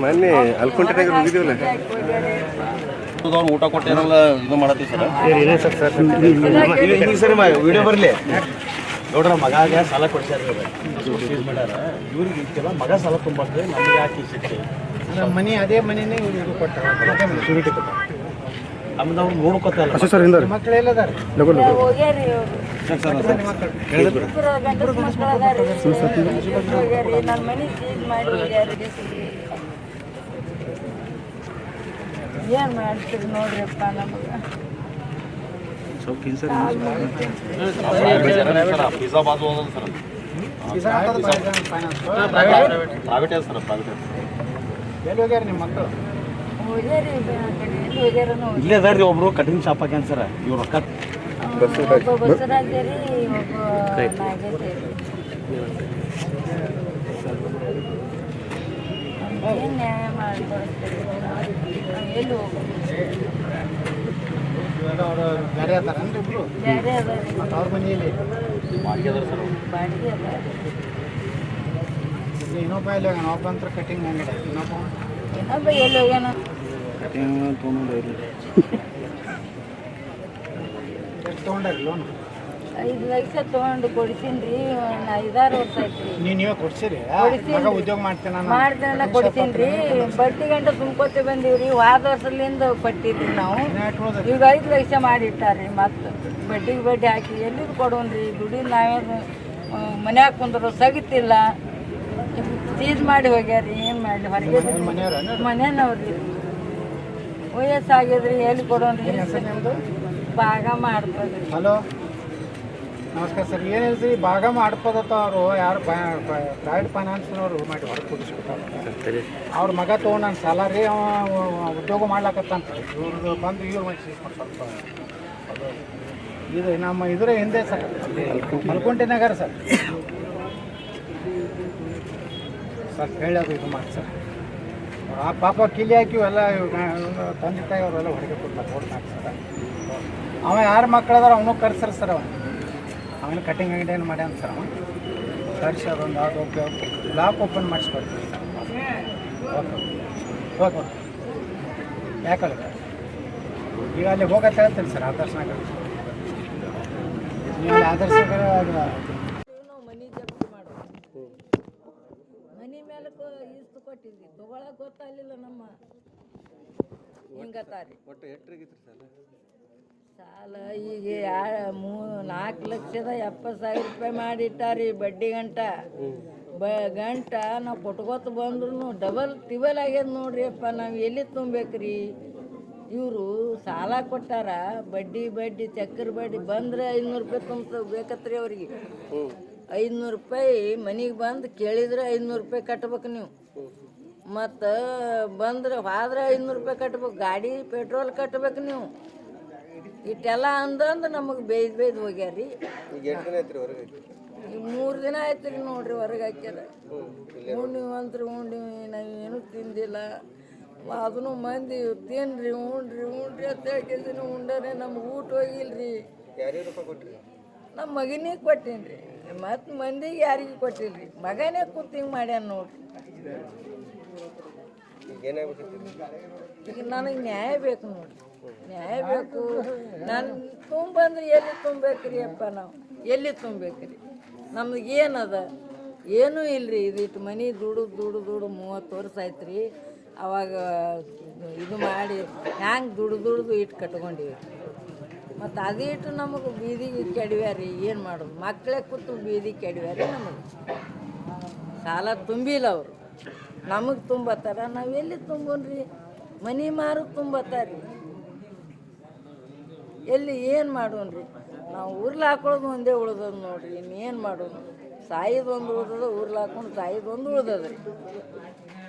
ಮೊನ್ನೆ ಹೋಗಿದ್ದೀವಲ್ಲ ಅವ್ರು ಊಟ ಕೊಟ್ಟೇನಲ್ಲ ಇದು ಮಾಡತ್ತೀವಿ ಸರ್? ಸರಿ ವಿಡಿಯೋ ಬರಲಿ. ನೋಡ್ರ ಮಗಾಗ ಸಾಲ ಕೊಡ್ಸ್ಯಾರ ಮಾಡ್ಯಾರ ಇವ್ರಿಗೆ ಇದಕ್ಕೆಲ್ಲ ಮಗ ಸಾಲ ತುಂಬಾಕ್ರೆ ನಮ್ಗೆ ಯಾಕೆ ನಮ್ಮ ಮನೆ ಅದೇ ಮನೆನೇ ಇವ್ರಿಗೆ ಕೊಟ್ಟಾರ. ಶೂರಿಟಿ ಕೊಟ್ಟ ಹೋಗ್ಯಾರಿ ಗಂಡಸ ಮಕ್ಕಳು ಅದಾರಿ ಇಬ್ರು ಹೋಗ್ಯಾರಿ ನನ್ನ ಮನೆ ಸೀಜ್ ಮಾಡಿ ಹೋಗ್ಯಾರಿ ಏನ್ ಮಾಡ್ತೀರಿ ನೋಡ್ರಿಪ್ಪ ನಮಗ? ಪಿಜ್ಜಾ ಬಾಜು ಹೋಗೋದು ಸರ್. ಪ್ರೈವೇಟ್ ಸರ್ ಪ್ರೈವೇಟ್ ಎಲ್ಲಿ ಹೋಗ್ಯಾರ ನಿಮ್ಮ ಮಕ್ಕಳು ಇಲ್ಲೇ ಅದಾರ್ರಿ ಒಬ್ರು ಕಟಿಂಗ್ ಶಾಪ್ ಹಾಕ್ಯಾನ ಸರ್. ಇವ್ರು ರೊಕ್ಕ ಬೇರೆ ಅದಾರನ್ರಿ ಇಬ್ರು ಬೇರೆ ಅದಾರಿ ಮತ್ತು ಅವ್ರ ಮನೆಯಲ್ಲಿ ಬಾಡಿಗೆ ಅದಾರ ಸರ್ ಇನ್ನೊಬ್ಬ ಇಲ್ಲ ಅಂತ ಕಟಿಂಗ್ ಅಂಗಡಿ. ಇನ್ನೊಬ್ಬ ಇನ್ನೊಬ್ಬ ಎಲ್ಲಿ ಹೋಗ್ಯಾನ? ಎಷ್ಟು ತೊಗೊಂಡಾರಿ ಲೋನ್ ಐದು ಲಕ್ಷ ತೊಗೊಂಡು ಕೊಡ್ತೀನಿ ಒಂದು ಐದಾರು ವರ್ಷ ಆಯ್ತು ರೀ ನೀವು ನೀವೇ ಕೊಡ್ಸಿರಿ? ಮಗ ಉದ್ಯೋಗ ಮಾಡ್ತೇನೆ ನಾನು. ಮಾಡ್ದೇನ ಕೊಡ್ತೀನಿ ರೀ ಬಡ್ಡಿ ಗಂಟ ತುಂಬ್ಕೋತ ಬಂದೀವಿ ರೀ ವಾದ ವರ್ಷದಿಂದ ಕೊಟ್ಟಿದ್ರಿ ನಾವು. ಈಗ ಐದು ಲಕ್ಷ ಮಾಡಿಟ್ಟಾರ್ರಿ ಮತ್ತೆ ಬಡ್ಡಿಗೆ ಬಡ್ಡಿ ಹಾಕಿ ಎಲ್ಲಿದು ಕೊಡೋನ್ರಿ? ದುಡಿ ನಾವೇನು ಮನ್ಯಾಗ ಕುಂದ್ರು ಸಗಿತಿಲ್ಲ. ಸೀಜ್ ಮಾಡಿ ಹೋಗ್ಯಾರಿ ಏನು ಮಾಡಲಿ? ಹೊರಗೆ ಮನೇನವ್ರಿ ವಯಸ್ಸಾಗ್ಯದ್ರಿ ಎಲ್ಲಿ ಕೊಡೋನ್ರಿ ಭಾಗ ಮಾಡ್ತದ್ರಿ ಹಲೋ? ನಮಸ್ಕಾರ ಸರ್. ಏನು ರೀ ಭಾಗ ಮಾಡ್ಕೋದತ್ತ ಅವರು? ಯಾರು ಪ್ರೈವೇಟ್ ಫೈನಾನ್ಸ್ನವರು ಮಾಡಿ ಹೊರಗೆ ಕೊಡಿಸ್ಬಿಟ್ಟಾರೆ ಅವ್ರ ಮಗ ತೊಗೊಂಡು ನಾನು ಸಾಲ ಉದ್ಯೋಗ ಮಾಡ್ಲಾಕತ್ತಂತ ಇವ್ರದ್ದು ಬಂದು ಇವ್ರ ಮನೆ ಸ್ವಲ್ಪ ಇದು ನಮ್ಮ ಇದ್ರ ಹಿಂದೆ ಸರ್. ಮಲ್ಕೊಂಡೆ ನಗರ ಸರ್. ಸರ್ ಹೇಳೋದು ಇದು ಮಾಡಿ ಸರ್. ಆ ಪಾಪ ಕಿಲಿ ಹಾಕಿ ಇವ್ನ ತಂದೆ ತಾಯಿ ಅವರೆಲ್ಲ ಹೊರಗೆ ಕೊಡ್ತಾರೆ ಓಟ್ ಹಾಕ್ತಾರೆ. ಅವ ಯಾರು ಮಕ್ಕಳದಾರ ಅವನು ಕರ್ಸ್ರಿ ಸರ್ ಅವನು. ಅವನ ಕಟಿಂಗ್ ಅಂಗಡಿ ಏನು ಮಾಡ್ಯಾನ ಸರ್ ಅವ ಕರ್ಸಿ ಅದೊಂದು ಅದು ಓಕೆ ಲಾಕ್ ಓಪನ್ ಮಾಡಿಸ್ಕೊಡ್ತೀವಿ ಓಕೆ ಓಕೆ ಯಾಕಲ್ಲ ಈಗ ಅಲ್ಲಿ ಹೋಗತ್ತೆ ಹೇಳ್ತೀನಿ ಸರ್ ಆದರ್ಶ ನಗರ ನೀವು ಆದರ್ಶ ಅದು ನಾವು ಮನಿ ಜಪ್ತಿ ಮಾಡೋದು ಮನಿ ಮೇಲೆ ಇಷ್ಟು ಕೊಟ್ಟಿದ್ವಿ ತಗೊಳಕ್ ಗೊತ್ತಾಗಲಿಲ್ಲ ನಮ್ಮ ಹಿಂಗತ್ತಾರಿ ಒಟ್ಟು ಸರ್ ಸಾಲ? ಈಗ ಯಾ ಮೂ ನಾಲ್ಕು ಲಕ್ಷದ ಎಪ್ಪತ್ತು ಸಾವಿರ ರೂಪಾಯಿ ಮಾಡಿಟ್ಟಾರಿ ಬಡ್ಡಿ ಗಂಟ. ಬ ಗಂಟ ನಾವು ಕೊಟ್ಕೋತ ಬಂದ್ರು ಡಬಲ್ ಟಿಬಲ್ ಆಗ್ಯದ ನೋಡ್ರಿ ಅಪ್ಪ ನಾವು ಎಲ್ಲಿ ತುಂಬೇಕ್ರಿ ಇವರು ಸಾಲ ಕೊಟ್ಟಾರ ಬಡ್ಡಿ ಬಡ್ಡಿ ಚಕ್ರ ಬಡ್ಡಿ ಬಂದ್ರೆ ಐನೂರು ರೂಪಾಯಿ ತುಂಬ ಬೇಕತ್ರಿ ಅವ್ರಿಗೆ. ಐನೂರು ರೂಪಾಯಿ ಮನೆಗೆ ಬಂದು ಕೇಳಿದ್ರೆ ಐನೂರು ರೂಪಾಯಿ ಕಟ್ಬೇಕು ನೀವು. ಮತ್ತು ಬಂದ್ರೆ ಹೋದ್ರೆ ಐನೂರು ರೂಪಾಯಿ ಕಟ್ಬೇಕು. ಗಾಡಿ ಪೆಟ್ರೋಲ್ ಕಟ್ಬೇಕು ನೀವು. ಇಟ್ಟೆಲ್ಲ ಅಂದಂದು ನಮಗೆ ಬೇಯ್ದು ಬೇಯ್ದು ಹೋಗ್ಯಾರಿ ಐತ್ರಿ ಮೂರು ದಿನ ಆಯ್ತು ರೀ ನೋಡ್ರಿ ಹೊರಗೆ ಹಾಕ್ಯಾರ. ಉಂಡಿ ಅಂತ್ರಿ ಉಂಡಿ ನಾವು ಏನೂ ತಿಂದಿಲ್ಲ. ಅದನ್ನು ಮಂದಿ ತಿನ್ರಿ ಉಂಡ್ರಿ ಉಂಡ್ರಿ ಅಂತ ಹೇಳ್ಕೇಸಿನ ಉಂಡರೆ ನಮ್ಗೆ ಊಟ ಹೋಗಿಲ್ರಿ. ನಮ್ಮ ಮಗನಿಗೆ ಕೊಟ್ಟೇನ್ರಿ. ರೀ ಮತ್ತು ಮಂದಿಗೆ ಯಾರಿಗೂ ಕೊಟ್ಟಿಲ್ರಿ? ಮಗನೇ ಕೂತಿಂಗ್ ಹಿಂಗೆ ಮಾಡ್ಯಾನ ನೋಡ್ರಿ ಈಗ ನನಗೆ ನ್ಯಾಯ ಬೇಕು ನೋಡ್ರಿ ನ್ಯಾಯ ಬೇಕು. ನಾನು ತುಂಬಂದ್ರೆ ಎಲ್ಲಿ ತುಂಬೇಕ್ರಿ ಅಪ್ಪ ನಾವು? ಎಲ್ಲಿ ತುಂಬೇಕ್ರಿ ನಮ್ಗೆ ಏನದ? ಏನೂ ಇಲ್ರಿ. ಇದಿಟ್ಟು ಮನೆ ದುಡು ದುಡು ದುಡು ಮೂವತ್ತು ವರ್ಷ ಆಯ್ತು ರೀ ಅವಾಗ ಇದು ಮಾಡಿ ಹ್ಯಾಂಗೆ ದುಡು ದುಡ್ದು ಇಟ್ಟು ಕಟ್ಕೊಂಡಿವಿ. ಮತ್ತು ಅದಿಟ್ಟು ನಮಗೆ ಬೀದಿಗೆ ಕೆಡವ್ಯಾರಿ, ಏನು ಮಾಡೋದು? ಮಕ್ಕಳೇ ಕೂತು ಬೀದಿ ಕೆಡವ್ಯಾರಿ ನಮಗೆ. ಸಾಲ ತುಂಬಿಲ್ಲ ಅವರು. ನಮಗೆ ತುಂಬತ್ತಾರ? ನಾವು ಎಲ್ಲಿ ತುಂಬೋನ್ರಿ? ಮನಿ ಮಾರು ತುಂಬತ್ತಾರಿ. ಎಲ್ಲಿ ಏನು ಮಾಡೋನ್ರಿ? ನಾವು ಊರ್ಲ ಹಾಕೊಳ್ಳೋದು ಒಂದೇ ಉಳ್ದದ ನೋಡ್ರಿ, ಇನ್ನೇನು ಮಾಡೋದು? ಸಾಯಿದೊಂದು ಉಳ್ದದ ಊರ್ಲ ಹಾಕೊಂಡು ಸಾಯಿದೊಂದು ಉಳ್ದದ್ರಿ. ಉಳ್ದದ ರೀ